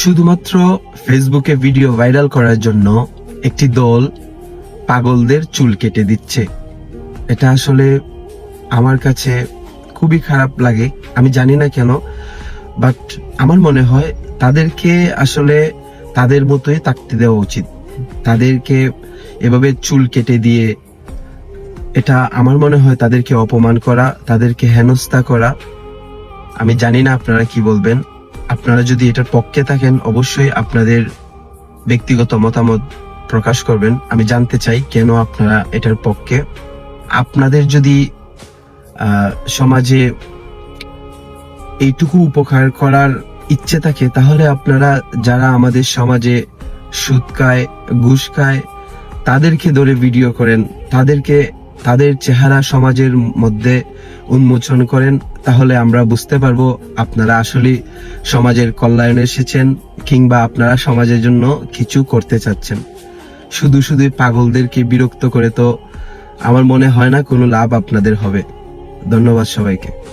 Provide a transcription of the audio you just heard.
শুধুমাত্র ফেসবুকে video viral করার জন্য একটি দল পাগলদের চুল কেটে দিচ্ছে। এটা আসলে আমার কাছে খুবই খারাপ লাগে। আমি জানি না কেন বাট আমার মনে হয় তাদেরকে আসলে তাদের মতোই থাকতে দেওয়া উচিত। তাদেরকে এভাবে চুল কেটে দিয়ে এটা আমার মনে হয় তাদেরকে অপমান করা, তাদেরকে হেনস্থা করা। আমি জানি না আপনারা কি বলবেন। আপনারা যদি এটার পক্ষে থাকেন, অবশ্যই আপনাদের ব্যক্তিগত মতামত প্রকাশ করবেন। আমি জানতে চাই কেন আপনারা এটার পক্ষে। আপনাদের যদি সমাজে এইটুকু উপকার করার ইচ্ছে থাকে, তাহলে আপনারা যারা আমাদের সমাজে সুদ খায় ঘুষ খায় তাদেরকে ধরে ভিডিও করেন, তাদেরকে তাদের চেহারা সমাজের মধ্যে উন্মোচন করেন, তাহলে আমরা বুঝতে পারব আপনারা আসলে সমাজের কল্যাণে এসেছেন কিংবা আপনারা সমাজের জন্য কিছু করতে চাচ্ছেন। শুধু শুধু পাগলদেরকে বিরক্ত করে তো আমার মনে হয় না কোনো লাভ আপনাদের হবে। ধন্যবাদ সবাইকে।